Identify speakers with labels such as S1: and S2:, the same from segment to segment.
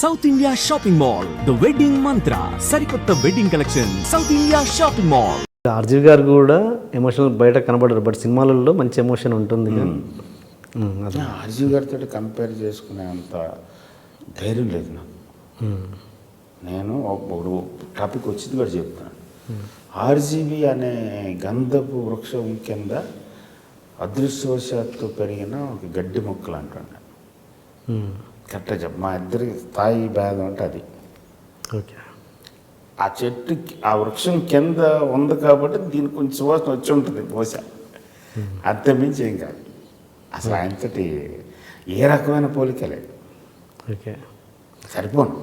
S1: South India shopping mall the wedding Mantra సరికొత్త wedding collection south India shopping mall
S2: RGV garu కూడా emotional బయట కనబడరు but సినిమాలలో మంచి emotion ఉంటుంది. ఉమ్, అది.
S3: రాజీవ్ గారితో కంపేర్ చేసుకునే అంత ధైర్యం లేదు నాకు. నేను ఒక టాపిక్ వచ్చింది కూడా చెప్తాను. ఆర్జీబీ అనే గంధపు వృక్షం కింద అదృష్టవశాత్తు పెరిగిన ఒక గడ్డి మొక్కలు అంటాను
S2: ఉమ్,
S3: కరెక్ట్గా చెప్ప. మా ఇద్దరి స్థాయి భేదం అంటే అది.
S2: ఓకే.
S3: ఆ చెట్టు ఆ వృక్షం కింద ఉంది కాబట్టి దీనికి కొంచెం సువాసన వచ్చి ఉంటుంది బహుశా. అంతమించి ఏం కాదు. అసలు ఆయనతోటి ఏ రకమైన పోలిక లేదు.
S2: ఓకే.
S3: సరిపోను.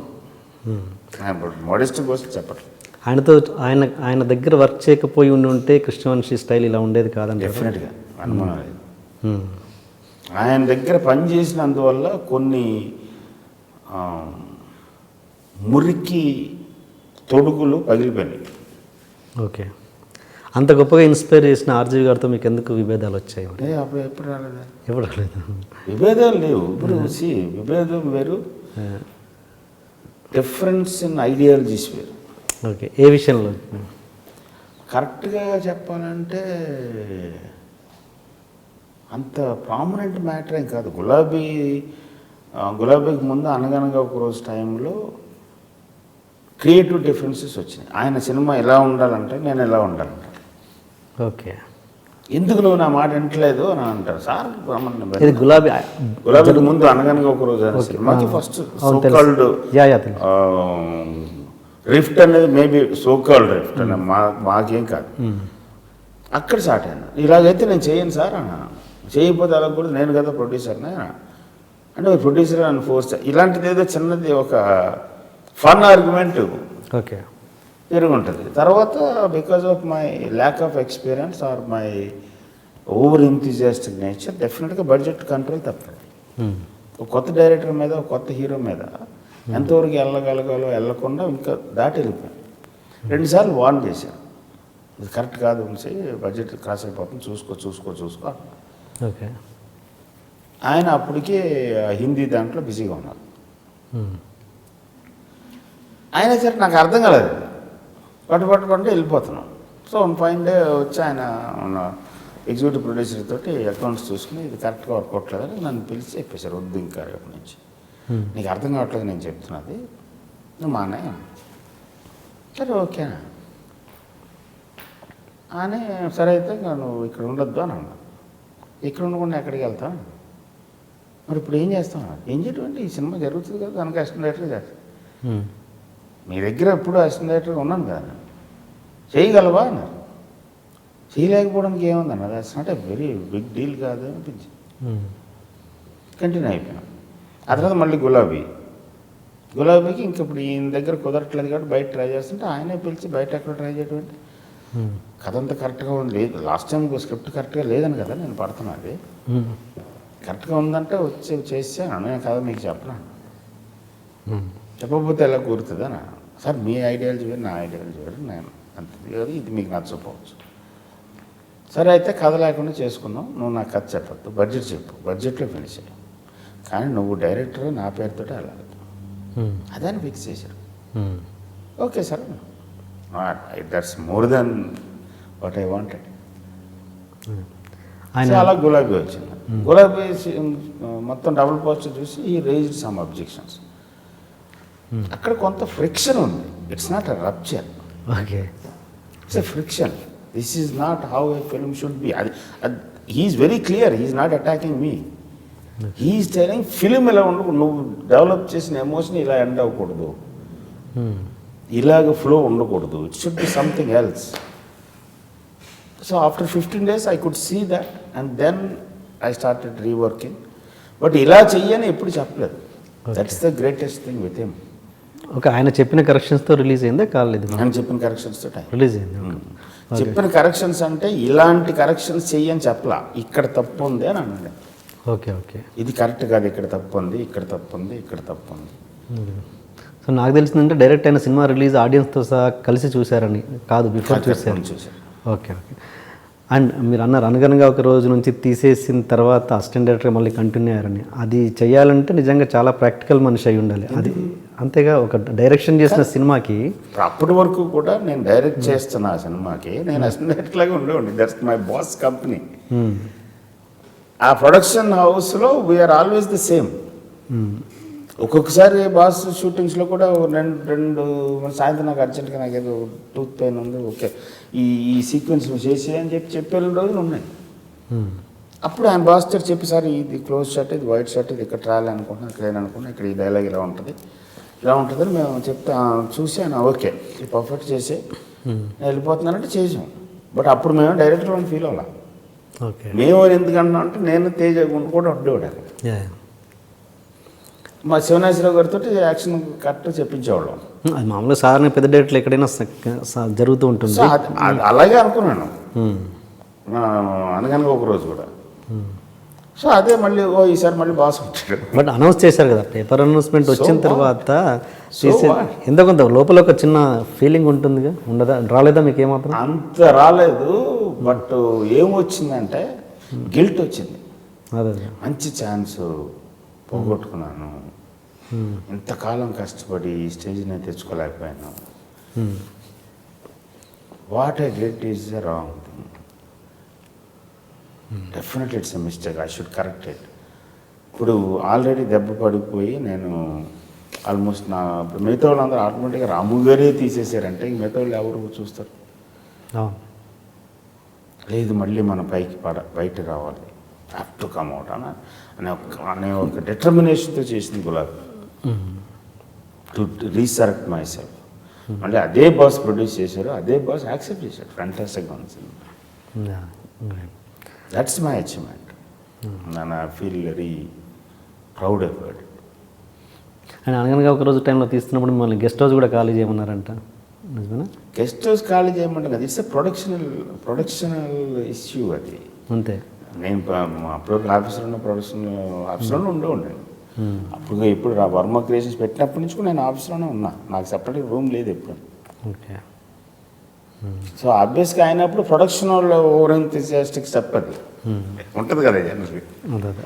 S3: మోడెస్ట్ కోసం చెప్పట్లేదు
S2: ఆయనతో ఆయన ఆయన దగ్గర వర్క్ చేయకపోయి ఉండి ఉంటే కృష్ణవంశీ స్టైల్ ఇలా ఉండేది కాదండి
S3: డెఫినెట్గా అనుమానం లేదు. ఆయన దగ్గర పనిచేసినందువల్ల కొన్ని ఆ, మురికి తొడుగులు పగిలిపోయినాయి.
S2: ఓకే. అంత గొప్పగా ఇన్స్పైర్ చేసిన ఆర్జీవి గారితో మీకు ఎందుకు విభేదాలు వచ్చాయి?
S3: అప్పుడు ఎప్పుడు రాలేదా?
S2: ఎప్పుడు రాలేదు.
S3: విభేదాలు లేవు. ఇప్పుడు విభేదం వేరు. డిఫరెన్స్ ఇన్ ఐడియాలజీస్ వేరు.
S2: ఓకే. ఏ విషయంలో?
S3: కరెక్ట్గా చెప్పాలంటే అంత ప్రామినెంట్ మ్యాటర్ ఏం కాదు. గులాబీ గులాబీకి ముందు అనగనగా ఒక రోజు టైంలో క్రియేటివ్ డిఫరెన్సెస్ వచ్చినాయి. ఆయన సినిమా ఎలా ఉండాలంటే నేను ఎలా ఉండాలంట.
S2: ఓకే.
S3: ఎందుకు నువ్వు నా మాట వింటలేదు అని అంటారు. సార్
S2: ఇది గులాబీ
S3: గులాబీకి ముందు అనగనగా ఒక రోజు అనే సినిమాకి ఫస్ట్. సోకాల్డ్ రిఫ్ట్ అనేది మేబీ సోకాల్డ్ రిఫ్ట్ అనే మా మాకేం కాదు. అక్కడ స్టార్ట్ అయినా ఇలాగైతే నేను చేయను సార్ అన్న చేయకపోతే అలా కూడా నేను కదా ప్రొడ్యూసర్నే అంటే ప్రొడ్యూసర్ అని ఫోర్స్ ఇలాంటిది ఏదో చిన్నది ఒక ఫన్ ఆర్గ్యుమెంట్
S2: ఓకే.
S3: జరుగుంటుంది. తర్వాత because of my lack of experience or my over enthusiastic nature డెఫినెట్గా బడ్జెట్ కంట్రోల్ తప్పదు.
S2: ఉమ్,
S3: ఒక కొత్త డైరెక్టర్ మీద ఒక కొత్త హీరో మీద ఎంతవరకు వెళ్ళగలగాలో వెళ్ళకుండా ఇంకా దాటి వెళ్ళిపోయాను. రెండుసార్లు వార్న్ చేశాను. ఇది కరెక్ట్ కాదు ఉంచి బడ్జెట్ క్రాస్ అయిపోతుంది. చూసుకో చూసుకో చూసుకో.
S2: ఓకే.
S3: ఆయన అప్పటికే హిందీ దాంట్లో బిజీగా ఉన్నారు. ఆయన సరే నాకు అర్థం కాలేదు. పట్టు పట్టు పట్టు వెళ్ళిపోతున్నాం. సో ఫైన్ డే వచ్చి ఆయన ఎగ్జిక్యూటివ్ ప్రొడ్యూసర్ తోటి అకౌంట్స్ చూసుకుని ఇది కరెక్ట్గా వర్క్ అవ్వట్లేదని నన్ను పిలిచి చెప్పేశారు వద్దు ఇంకా రేపు నుంచి. నీకు అర్థం కావట్లేదు నేను చెప్తున్నది. నువ్వు మా అన్నయ్య. సరే ఓకేనా అని సరే అయితే ఇంకా నువ్వు ఇక్కడ ఉండొద్దు అని అన్నా ఇక్కడ ఉండకుండా ఎక్కడికి వెళ్తావు మరి ఇప్పుడు ఏం చేస్తాం? ఏం అంటే ఈ సినిమా జరుగుతుంది కదా దానికి అసిస్టెంట్ డైరెక్టర్
S2: ఉమ్,
S3: మీ దగ్గర ఎప్పుడు అసిస్టెంట్ డైరెక్టర్ ఉన్నాను కదా. చేయగలవా? అన్నారు. చేయలేకపోవడానికి ఏముంది అన్నది it's not a very big deal కాదు అనిపించింది. కంటిన్యూ అయిపోయాం. ఆ తర్వాత మళ్ళీ గులాబీ. గులాబీకి ఇంక ఇప్పుడు ఈయన దగ్గర కుదరట్లేదు కాబట్టి బయట ట్రై చేస్తుంటే ఆయనే పిలిచి బయట ఎక్కడ ట్రై చేయడం అంటే
S2: ఉమ్,
S3: కథ అంతా కరెక్ట్గా ఉంది. లేదు లాస్ట్ టైం స్క్రిప్ట్ కరెక్ట్గా లేదని కదా నేను పడుతున్నది కరెక్ట్గా ఉందంటే వచ్చి చేసాను నేను కథ మీకు చెప్పను? చెప్పకపోతే ఎలా కూరుతుందా సార్ మీ ఐడియాలజీ వేరు నా ఐడియాలజీ వేరు నేను అంత ఇది మీకు నచ్చకపోవచ్చు. సరే అయితే కథ లేకుండా చేసుకుందాం. నువ్వు నాకు కథ చెప్పద్దు. బడ్జెట్ చెప్పు. బడ్జెట్లో ఫినిష్ అయ్యి కానీ నువ్వు డైరెక్టర్ నా పేరుతో వెళ్ళాలి. అదే ఫిక్స్ చేశారు. Okay sir that's more then what I wanted చాలా గులాబీ వచ్చింది. గులాబీ సి- మొత్తం డబుల్ పోస్టర్ చూసి ఈ రేజ్డ్ సమ్ అబ్జెక్షన్స్ అక్కడ కొంత ఫ్రిక్షన్ ఉంది. It's not a rupture
S2: okay
S3: it's a friction this is not how a film should be అది he's very clear he's not attacking me he's telling film ఇలా ఉండకు నువ్వు develop చేసిన emotion ఇలా end అవ్వకూడదు.
S2: ఉమ్,
S3: ఇలాగ ఫ్లో ఉండకూడదు. It should be something else so after fifteen days I could see that and then I started reworking but ఇలా చెయ్యని ఎప్పుడు చెప్పలేదు. That's the greatest thing with him
S2: okay ఆయన చెప్పిన కరెక్షన్స్తో రిలీజ్ అయిందా? కాలేదు
S3: అని చెప్పిన కరెక్షన్స్తో టైం
S2: రిలీజ్ అయింది.
S3: చెప్పిన కరెక్షన్స్ అంటే ఇలాంటి కరెక్షన్స్ చెయ్యని చెప్పలా. ఇక్కడ తప్పు ఉంది అని అన్నాడు.
S2: ఓకే ఓకే
S3: ఇది కరెక్ట్ కాదు. ఇక్కడ తప్పు ఉంది ఇక్కడ తప్పు ఉంది ఇక్కడ తప్పు ఉంది.
S2: సో నాకు తెలిసిందంటే డైరెక్ట్ అయిన సినిమా రిలీజ్ ఆడియన్స్తో సహా కలిసి చూశారని కాదు బిఫోర్ చూశారు. Okay okay. అండ్ మీరు అన్నారు అనగనగా ఒక రోజు నుంచి తీసేసిన తర్వాత అసిస్టెంట్ డైరెక్టర్ మళ్ళీ కంటిన్యూ అయ్యారని. అది చేయాలంటే నిజంగా చాలా ప్రాక్టికల్ మనిషి అయి ఉండాలి. అది అంతేగా ఒక డైరెక్షన్ చేసిన సినిమాకి.
S3: అప్పటి వరకు కూడా నేను డైరెక్ట్ చేస్తున్నా ఆ సినిమాకి నేను అసిస్టెంట్ లాగా ఉండేవాడిని. That's my boss company. ఆ ప్రొడక్షన్ హౌస్లో వీఆర్ ఆల్వేస్ ది సేమ్. ఒక్కొక్కసారి బాస్ షూటింగ్స్లో కూడా రెండు రెండు సాయంత్రం నాకు అర్జెంట్గా నాకు ఏదో టూత్ పెయిన్ ఉంది ఓకే. ఈ ఈ సీక్వెన్స్ నువ్వు చేసే అని చెప్పి చెప్పే రోజులు ఉన్నాయి. అప్పుడు ఆయన బాస్ తోటి చెప్పి సార్ ఇది క్లోజ్ షర్ట్ ఇది వైట్ షర్ట్ ఇది ఇక్కడ ట్రాలీ అనుకుంటున్నా ఇక్కడ అనుకుంటున్నా ఇక్కడ ఈ డైలాగ్ ఇలా ఉంటుంది ఇలా ఉంటుందని మేము చెప్తా చూసి ఆయన ఓకే పర్ఫెక్ట్ చేసి నేను వెళ్ళిపోతున్నానంటే చేసాం. బట్ అప్పుడు మేము డైరెక్టర్ ఫీల్ అవ్వాలి. మేము ఎందుకంటున్నాం అంటే నేను తేజ కూడా ఉండేవాడు.
S2: యా.
S3: మా శివనాశ్వరరావు గారితో యాక్షన్ కరెక్ట్ చెప్పించేవాళ్ళం.
S2: అది మామూలుగా సాధారణ పెద్ద డేట్లు ఎక్కడైనా జరుగుతూ ఉంటుంది.
S3: అలాగే అనుకున్నాను. అనగనగా ఒక రోజు కూడా. సో అదే మళ్ళీ ఓ ఈసారి మళ్ళీ బాస్ ఉంటాడు.
S2: బట్ అనౌన్స్ చేశారు కదా పేపర్ అనౌన్స్మెంట్ వచ్చిన? తర్వాత? ఎంత కొంత లోపల ఒక చిన్న ఫీలింగ్ ఉంటుందిగా? ఉండదా? రాలేదా మీకు ఏమాత్రం?
S3: అంత రాలేదు బట్ ఏమొచ్చిందంటే గిల్ట్ వచ్చింది.
S2: అదే.
S3: మంచి ఛాన్స్ పోగొట్టుకున్నాను. ఇంతకాలం కష్టపడి ఈ స్టేజ్ నేను తెచ్చుకోలేకపోయాను. What I did is the wrong thing definitely it's a mistake I should correct it ఇప్పుడు ఆల్రెడీ దెబ్బ పడిపోయి నేను ఆల్మోస్ట్ నా మిగతా వాళ్ళందరూ ఆటోమేటిక్గా రాము గారే తీసేశారంటే ఇంక మిగతా వాళ్ళు ఎవరు చూస్తారు? లేదు మళ్ళీ మన పైకి పడ బయట రావాలి. హ్యావ్ టు కమ్ అవుట్ అనే ఒక అనే ఒక డిటర్మినేషన్తో చేసింది Gulab. To resurrect myself మళ్ళీ అదే బాస్ ప్రొడ్యూస్ చేశారు అదే బాస్ యాక్సెప్ట్ చేశారు ఫ్యాంటాస్టిక్ ఉంది సినిమా. దట్స్ మై అచీవ్మెంట్ నేను I feel very proud about
S2: and అనగనగా ఒక రోజు టైంలో తీస్తున్నప్పుడు మిమ్మల్ని గెస్ట్ హౌస్ కూడా ఖాళీ చేయమన్నారంట. నిజమేనా?
S3: గెస్ట్ హౌస్ ఖాళీ చేయమంటే కదా ఇట్స్ ప్రొడక్షనల్ ప్రొడక్షనల్ ఇష్యూ అది.
S2: అంతే.
S3: నేను అప్పుడు ఆఫీసర్ ఉన్న ప్రొడక్షన్ ఆఫీస్లోనే ఉండే ఉండండి అప్పుడు ఇప్పుడు వర్మ క్రియేషన్స్ పెట్టినప్పటి నుంచి కూడా నేను ఆఫీస్లోనే ఉన్నా. నాకు సపరేట్ రూమ్ లేదు ఎప్పుడు.
S2: ఓకే.
S3: సో ఆబ్వియస్గా అయినప్పుడు ప్రొడక్షన్ వాళ్ళు ఓవర్ ఎంతజియాస్టిక్ చెప్పది ఉంటుంది కదా జనరల్గా
S2: అదే అదే